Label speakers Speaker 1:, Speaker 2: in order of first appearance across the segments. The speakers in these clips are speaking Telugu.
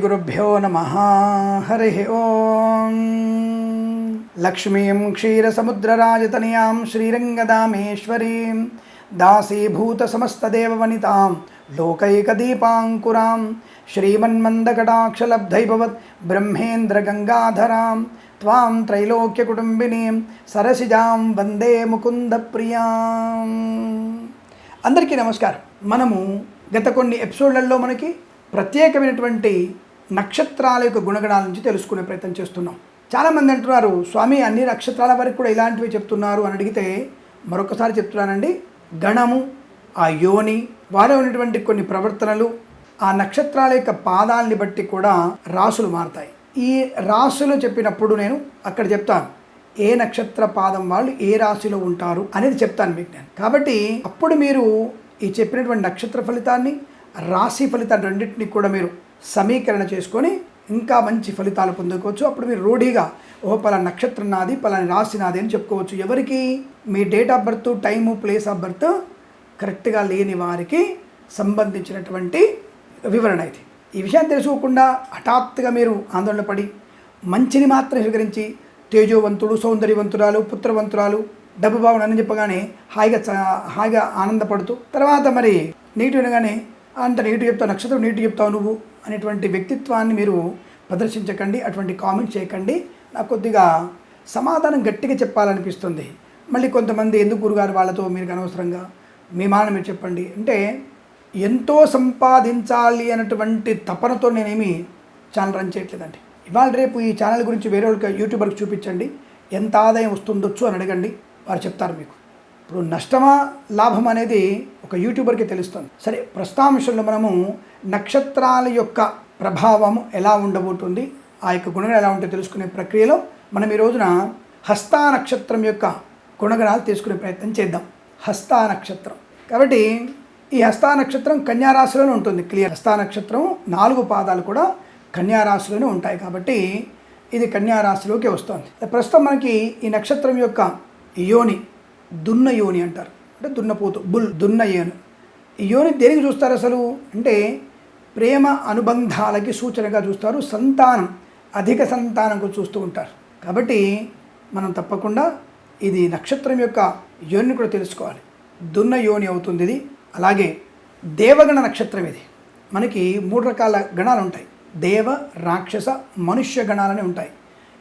Speaker 1: శ్రీగురుభ్యో నమ హరి ఓం లక్ష్మీం క్షీరసముద్రరాజతనయాం శ్రీరంగదామేశ్వరీం దాసీభూతసమస్తదేవవనితాం లోకైకదీపాంకురాం శ్రీమన్మందకటాక్షలబ్ధైభవత్ బ్రహ్మేంద్రగంగాధరాం త్వాం త్రైలోక్యకుటుంబినీం సరసిజాం వందే ముకుందప్రియాం అందరికీ నమస్కారం. మనము గత కొన్ని ఎపిసోడ్లలో మనకి ప్రత్యేకమైనటువంటి నక్షత్రాల యొక్క గుణగణాల నుంచి తెలుసుకునే ప్రయత్నం చేస్తున్నాం. చాలామంది అంటున్నారు స్వామి అన్ని నక్షత్రాల వరకు కూడా ఇలాంటివి చెప్తున్నారు అని అడిగితే మరొకసారి చెప్తున్నానండి గణము ఆ యోని వారిలో ఉన్నటువంటి కొన్ని ప్రవర్తనలు ఆ నక్షత్రాల యొక్క పాదాలని బట్టి కూడా రాసులు మారుతాయి. ఈ రాసులు చెప్పినప్పుడు నేను అక్కడ చెప్తాను ఏ నక్షత్ర పాదం వాళ్ళు ఏ రాశిలో ఉంటారు అనేది చెప్తాను మీకు నేను. కాబట్టి అప్పుడు మీరు ఈ చెప్పినటువంటి నక్షత్ర ఫలితాన్ని రాశి ఫలితాన్ని రెండింటిని కూడా మీరు సమీకరణ చేసుకొని ఇంకా మంచి ఫలితాలు పొందుకోవచ్చు. అప్పుడు మీరు రూఢీగా ఓ పలానా నక్షత్రం నాది పలాని రాశి నాది అని చెప్పుకోవచ్చు. ఎవరికి? మీ date of birth time place of birth కరెక్ట్గా లేని వారికి సంబంధించినటువంటి వివరణ ఇది. ఈ విషయాన్ని తెలుసుకోకుండా హఠాత్తుగా మీరు ఆందోళన పడి మంచిని మాత్రం స్వీకరించి తేజోవంతుడు సౌందర్యవంతురాలు పుత్రవంతురాలు డబ్బు భావన అని చెప్పగానే హాయిగా చ- హాయిగా ఆనందపడుతూ తర్వాత మరి నీటి వినగానే అంత నీటి చెప్తావు నక్షత్రం నీటి చెప్తావు నువ్వు అనేటువంటి వ్యక్తిత్వాన్ని మీరు ప్రదర్శించకండి అటువంటి కామెంట్ చేయకండి. నాకు కొద్దిగా సమాధానం గట్టిగా చెప్పాలనిపిస్తుంది. మళ్ళీ కొంతమంది ఎందుకు గురుగారు వాళ్ళతో మీరు అనవసరంగా? మీ మానం మీరు చెప్పండి. అంటే ఎంతో సంపాదించాలి అన్నటువంటి తపనతో నేనేమి ఛానల్ రన్ చేయట్లేదండి. ఇవాళ రేపు ఈ ఛానల్ గురించి వేరే వాళ్ళకి యూట్యూబర్కి చూపించండి. ఎంత ఆదాయం వస్తుండొచ్చు అని అడగండి. వారు చెప్తారు మీకు. ఇప్పుడు నష్టమా లాభం అనేది ఒక యూట్యూబర్కి తెలుస్తుంది. సరే ప్రస్తాంశంలో మనము నక్షత్రాల యొక్క ప్రభావం ఎలా ఉండబోతుంది ఆ యొక్క గుణగణం ఎలా ఉంటుందో తెలుసుకునే ప్రక్రియలో మనం ఈ రోజున హస్తా నక్షత్రం యొక్క గుణగణాలు తీసుకునే ప్రయత్నం చేద్దాం. హస్తా నక్షత్రం. కాబట్టి ఈ హస్తా నక్షత్రం కన్యారాశిలోనే ఉంటుంది. క్లియర్. హస్తా నక్షత్రం నాలుగు పాదాలు కూడా కన్యారాశిలోనే ఉంటాయి కాబట్టి ఇది కన్యారాశిలోకి వస్తుంది. ప్రస్తుతం మనకి ఈ నక్షత్రం యొక్క యోని దున్న యోని అంటారు. అంటే దున్నపోతు బుల్ దున్న యోని ఈ యోని దేనికి చూస్తారు అసలు? అంటే ప్రేమ అనుబంధాలకి సూచనగా చూస్తారు సంతానం అధిక సంతానంకు చూస్తూ ఉంటారు. కాబట్టి మనం తప్పకుండా ఇది నక్షత్రం యొక్క యోని కూడా తెలుసుకోవాలి. దున్న యోని అవుతుంది ఇది. అలాగే దేవగణ నక్షత్రం ఇది. మనకి మూడు రకాల గణాలు ఉంటాయి. దేవ రాక్షస మనుష్య గణాలని ఉంటాయి.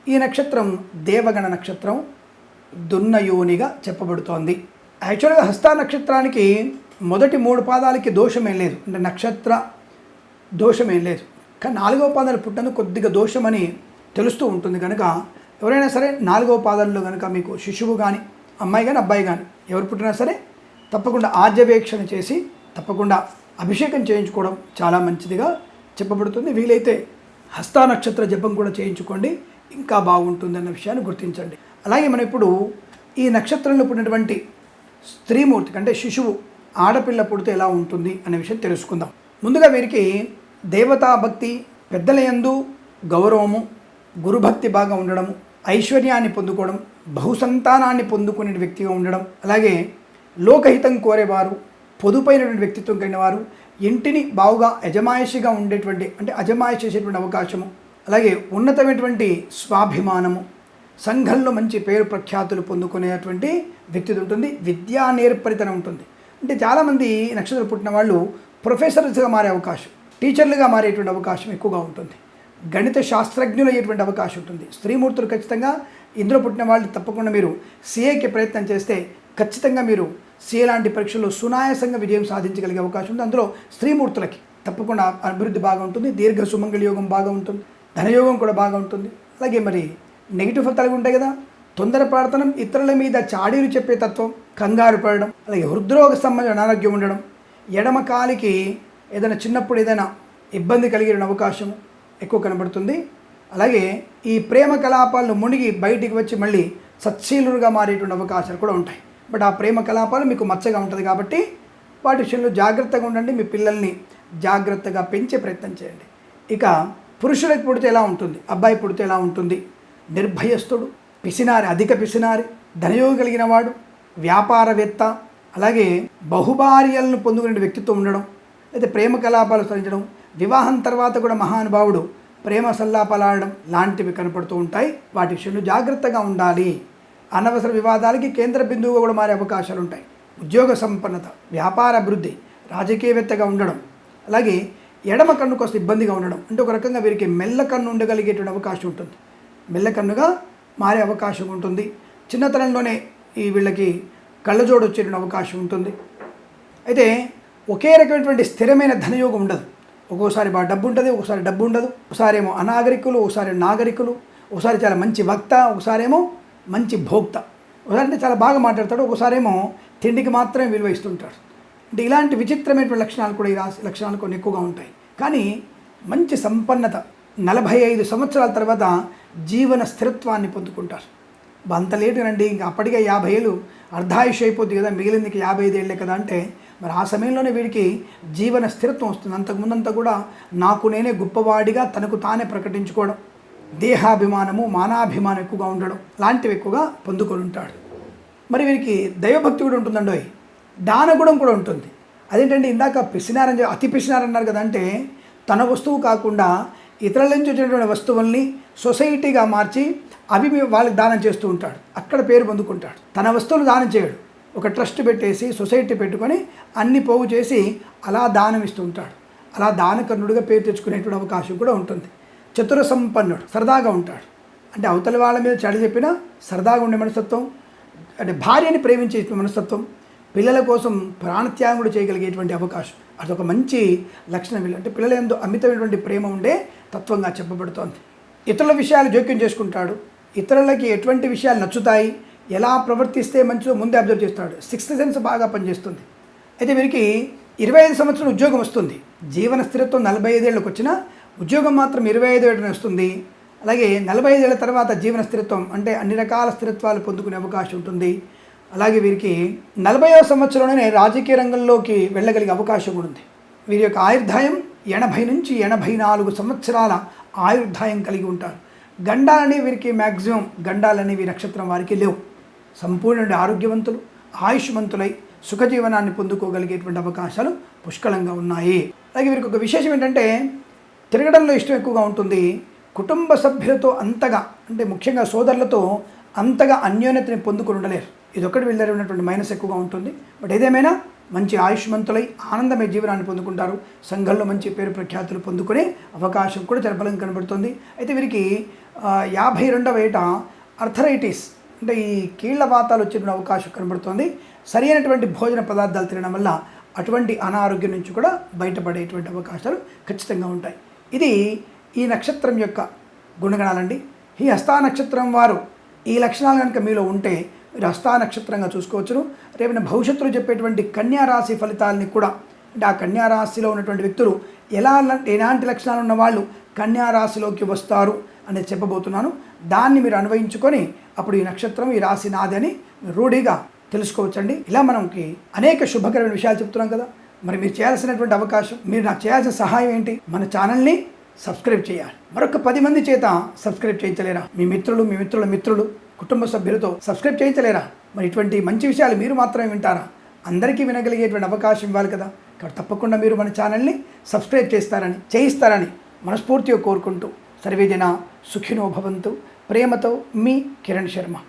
Speaker 1: ఈ నక్షత్రం దేవగణ నక్షత్రం దున్నయోనిగా చెప్పబడుతోంది. యాక్చువల్గా హస్త నక్షత్రానికి మొదటి మూడు పాదాలకి దోషమేం లేదు. అంటే నక్షత్ర దోషమేం లేదు. కానీ నాలుగవ పాదాలు పుట్టను కొద్దిగా దోషమని తెలుస్తూ ఉంటుంది కనుక ఎవరైనా సరే నాలుగవ పాదాల్లో కనుక మీకు శిశువు కానీ అమ్మాయి కానీ అబ్బాయి కానీ ఎవరు పుట్టినా సరే తప్పకుండా ఆర్జవేక్షణ చేసి తప్పకుండా అభిషేకం చేయించుకోవడం చాలా మంచిదిగా చెప్పబడుతుంది. వీలైతే హస్తా నక్షత్ర జపం కూడా చేయించుకోండి. ఇంకా బాగుంటుంది అన్న విషయాన్ని గుర్తించండి. అలాగే మనం ఇప్పుడు ఈ నక్షత్రంలో పుట్టినటువంటి స్త్రీమూర్తికి అంటే శిశువు ఆడపిల్ల పుడితే ఎలా ఉంటుంది అనే విషయం తెలుసుకుందాం. ముందుగా వీరికి దేవతా భక్తి పెద్దల యందు గౌరవము గురుభక్తి బాగా ఉండడము ఐశ్వర్యాన్ని పొందుకోవడం బహుసంతానాన్ని పొందుకునే వ్యక్తిగా ఉండడం అలాగే లోకహితం కోరేవారు పొదుపైనటువంటి వ్యక్తిత్వం కలిగిన వారు ఇంటిని బావుగా యజమాయిషిగా ఉండేటువంటి అంటే అజమాయిషి చేసేటువంటి అవకాశము అలాగే ఉన్నతమైనటువంటి స్వాభిమానము సంఘంలో మంచి పేరు ప్రఖ్యాతులు పొందుకునేటువంటి వ్యక్తి ఉంటుంది. విద్యా నేర్పరితనం ఉంటుంది. అంటే చాలామంది నక్షత్రం పుట్టిన వాళ్ళు ప్రొఫెసర్స్గా మారే అవకాశం టీచర్లుగా మారేటువంటి అవకాశం ఎక్కువగా ఉంటుంది. గణిత శాస్త్రజ్ఞులు అయ్యేటువంటి అవకాశం ఉంటుంది. స్త్రీమూర్తులు ఖచ్చితంగా ఇందులో పుట్టిన వాళ్ళు తప్పకుండా మీరు సిఏకి ప్రయత్నం చేస్తే ఖచ్చితంగా మీరు సిఏ లాంటి పరీక్షల్లో సునాయాసంగా విజయం సాధించగలిగే అవకాశం ఉంది. అందులో స్త్రీమూర్తులకి తప్పకుండా అభివృద్ధి బాగా ఉంటుంది. దీర్ఘ సుమంగళ యోగం బాగా ఉంటుంది. ధనయోగం కూడా బాగా ఉంటుంది. అలాగే మరి నెగిటివ్ ఫలితాలు ఉంటాయి కదా. తొందరపడతనం ఇతరుల మీద చాడీలు చెప్పే తత్వం కంగారు పడడం అలాగే హృద్రోగ సంబంధించిన అనారోగ్యం ఉండడం ఎడమ కాలికి ఏదైనా చిన్నప్పుడు ఏదైనా ఇబ్బంది కలిగిన అవకాశం ఎక్కువ కనబడుతుంది. అలాగే ఈ ప్రేమ కలాపాలను మునిగి బయటికి వచ్చి మళ్ళీ సత్శీలుగా మారేటువంటి అవకాశాలు కూడా ఉంటాయి. బట్ ఆ ప్రేమ కలాపాలు మీకు మచ్చగా ఉంటుంది కాబట్టి వాటి విషయంలో జాగ్రత్తగా ఉండండి. మీ పిల్లల్ని జాగ్రత్తగా పెంచే ప్రయత్నం చేయండి. ఇక పురుషులకు పుడితే ఎలా ఉంటుంది? అబ్బాయి పుడితే ఎలా ఉంటుంది? నిర్భయస్తుడు పిసినారి అధిక పిసినారి ధనయోగం కలిగిన వాడు వ్యాపారవేత్త అలాగే బహుభార్యలను పొందుకునే వ్యక్తిత్వం ఉండడం లేదా ప్రేమ కలాపాలు సాధించడం వివాహం తర్వాత కూడా మహానుభావుడు ప్రేమ సల్లాపలాడడం లాంటివి కనపడుతూ ఉంటాయి. వాటి విషయంలో జాగ్రత్తగా ఉండాలి. అనవసర వివాదాలకి కేంద్ర బిందువుగా కూడా మారే అవకాశాలు ఉంటాయి. ఉద్యోగ సంపన్నత వ్యాపార అభివృద్ధి రాజకీయవేత్తగా ఉండడం అలాగే ఎడమ కన్ను కాస్త ఇబ్బందిగా ఉండడం అంటే ఒక రకంగా వీరికి మెల్ల కన్ను ఉండగలిగేటువంటి అవకాశం ఉంటుంది. మెల్లకన్నుగా మారే అవకాశం ఉంటుంది. చిన్నతనంలోనే ఈ వీళ్ళకి కళ్ళజోడు వచ్చే అవకాశం ఉంటుంది. అయితే ఒకే రకమైనటువంటి స్థిరమైన ధనయోగం ఉండదు. ఒక్కోసారి బాగా డబ్బు ఉంటుంది ఒకసారి డబ్బు ఉండదు. ఒకసారి ఏమో అనాగరికులు ఒకసారి నాగరికులు ఒకసారి చాలా మంచి వక్త ఒకసారి ఏమో మంచి భోక్త. ఒకసారి అంటే చాలా బాగా మాట్లాడతాడు ఒకసారి ఏమో తిండికి మాత్రమే విలువ ఇస్తుంటాడు. అంటే ఇలాంటి విచిత్రమైనటువంటి లక్షణాలు కూడా ఈ రాశి లక్షణాలు కొన్ని ఎక్కువగా ఉంటాయి. కానీ మంచి సంపన్నత నలభై ఐదు సంవత్సరాల తర్వాత జీవన స్థిరత్వాన్ని పొందుకుంటారు. బా, అంత ఇంకా అప్పటికే యాభై ఏళ్ళు అర్ధాయుష్ అయిపోద్ది కదా మిగిలింది యాభై ఐదు ఏళ్ళే కదా అంటే మరి ఆ సమయంలోనే వీడికి జీవన స్థిరత్వం వస్తుంది. అంతకుముందంతా కూడా నాకు నేనే గొప్పవాడిగా తనకు తానే ప్రకటించుకోవడం దేహాభిమానము మానాభిమానం ఎక్కువగా ఉండడం లాంటివి ఎక్కువగా పొందుకొని ఉంటాడు. మరి వీరికి దైవభక్తి కూడా ఉంటుందండి దానగుణం కూడా ఉంటుంది. అదేంటంటే ఇందాక పిసినారని అతి పిసినారన్నారు కదా అంటే తన వస్తువు కాకుండా ఇతరుల నుంచి వచ్చినటువంటి వస్తువుల్ని సొసైటీగా మార్చి అవి వాళ్ళకి దానం చేస్తూ ఉంటాడు. అక్కడ పేరు పొందుకుంటాడు. తన వస్తువులు దానం చేయడు. ఒక ట్రస్ట్ పెట్టేసి సొసైటీ పెట్టుకొని అన్ని పోగు చేసి అలా దానం ఇస్తూ ఉంటాడు. అలా దానకర్ణుడిగా పేరు తెచ్చుకునేటువంటి అవకాశం కూడా ఉంటుంది. చతుర సంపన్నుడు సరదాగా ఉంటాడు. అంటే అవతల వాళ్ళ మీద చెడు చెప్పినా సరదాగా ఉండే మనస్తత్వం. అంటే భార్యని ప్రేమించే మనస్తత్వం. పిల్లల కోసం ప్రాణత్యాగం కూడా చేయగలిగేటువంటి అవకాశం. అదొక మంచి లక్షణం అంటే పిల్లల ఎందు అమితమైనటువంటి ప్రేమ ఉండే తత్వంగా చెప్పబడుతోంది. ఇతరుల విషయాలు జోక్యం చేసుకుంటాడు. ఇతరులకి ఎటువంటి విషయాలు నచ్చుతాయి ఎలా ప్రవర్తిస్తే మంచిదో ముందే అబ్జర్వ్ చేస్తాడు. సిక్స్త్ సెన్స్ బాగా పనిచేస్తుంది. అయితే వీరికి ఇరవై ఐదు సంవత్సరాలు ఉద్యోగం వస్తుంది. జీవన స్థిరత్వం నలభై ఐదేళ్ళకి వచ్చినా ఉద్యోగం మాత్రం ఇరవై ఐదు ఏళ్ళని వస్తుంది. అలాగే నలభై ఐదేళ్ళ తర్వాత జీవన స్థిరత్వం అంటే అన్ని రకాల స్థిరత్వాలు పొందుకునే అవకాశం ఉంటుంది. అలాగే వీరికి నలభైవ సంవత్సరంలోనే రాజకీయ రంగంలోకి వెళ్ళగలిగే అవకాశం కూడా ఉంది. వీరి యొక్క ఆయుర్దాయం ఎనభై నుంచి ఎనభై నాలుగు సంవత్సరాల ఆయుర్దాయం కలిగి ఉంటారు. గండాలనే వీరికి మ్యాక్సిమం గండాలనేవి నక్షత్రం వారికి లేవు. సంపూర్ణ ఆరోగ్యవంతులు ఆయుష్మంతులై సుఖజీవనాన్ని పొందుకోగలిగేటువంటి అవకాశాలు పుష్కలంగా ఉన్నాయి. అలాగే వీరికి ఒక విశేషం ఏంటంటే తిరగడంలో ఇష్టం ఎక్కువగా ఉంటుంది. కుటుంబ సభ్యులతో అంతగా అంటే ముఖ్యంగా సోదరులతో అంతగా అన్యోన్యతని పొందుకుని ఉండలేరు. ఇదొక్కటి వీళ్ళ ఉన్నటువంటి మైనస్ ఎక్కువగా ఉంటుంది. బట్ ఏదేమైనా మంచి ఆయుష్మంతులై ఆనందమయ జీవనాన్ని పొందుకుంటారు. సంఘంలో మంచి పేరు ప్రఖ్యాతులు పొందుకునే అవకాశం కూడా చాలా కనబడుతుంది. అయితే వీరికి యాభై రెండవ ఏట అర్థరైటిస్ అంటే ఈ కీళ్ళ వాతాలు వచ్చేటువంటి అవకాశం కనబడుతుంది. సరి అయినటువంటి భోజన పదార్థాలు తినడం వల్ల అటువంటి అనారోగ్యం నుంచి కూడా బయటపడేటువంటి అవకాశాలు ఖచ్చితంగా ఉంటాయి. ఇది ఈ నక్షత్రం యొక్క గుణగణాలండి. ఈ హస్తా నక్షత్రం వారు ఈ లక్షణాలు కనుక మీలో ఉంటే మీరు హస్తా నక్షత్రంగా చూసుకోవచ్చును. రేపు భవిష్యత్తులో చెప్పేటువంటి కన్యా రాశి ఫలితాలని కూడా అంటే ఆ కన్యా రాశిలో ఉన్నటువంటి వ్యక్తులు ఎలా ఎలాంటి లక్షణాలు ఉన్న వాళ్ళు కన్యా రాశిలోకి వస్తారు అనేది చెప్పబోతున్నాను. దాన్ని మీరు అన్వయించుకొని అప్పుడు ఈ నక్షత్రం ఈ రాశి నాది అని రూఢిగా తెలుసుకోవచ్చండి. ఇలా మనకి అనేక శుభకరమైన విషయాలు చెప్తున్నాం కదా. మరి మీరు చేయాల్సినటువంటి అవకాశం మీరు నాకు చేయాల్సిన సహాయం ఏంటి? మన ఛానల్ని సబ్స్క్రైబ్ చేయాలి. మరొక పది మంది చేత సబ్స్క్రైబ్ చేయించలేరా? మీ మిత్రులు మీ మిత్రుల మిత్రులు కుటుంబ సభ్యులతో సబ్స్క్రైబ్ చేయించలేరా? మరి ఇటువంటి మంచి విషయాలు మీరు మాత్రమే వింటారా? అందరికీ వినగలిగేటువంటి అవకాశం ఇవ్వాలి కదా? కాబట్టి తప్పకుండా మీరు మన ఛానల్ని సబ్స్క్రైబ్ చేస్తారని చేయిస్తారని మనస్ఫూర్తిగా కోరుకుంటూ సర్వేజన సుఖినో భవంతు. ప్రేమతో మీ కిరణ్ శర్మ.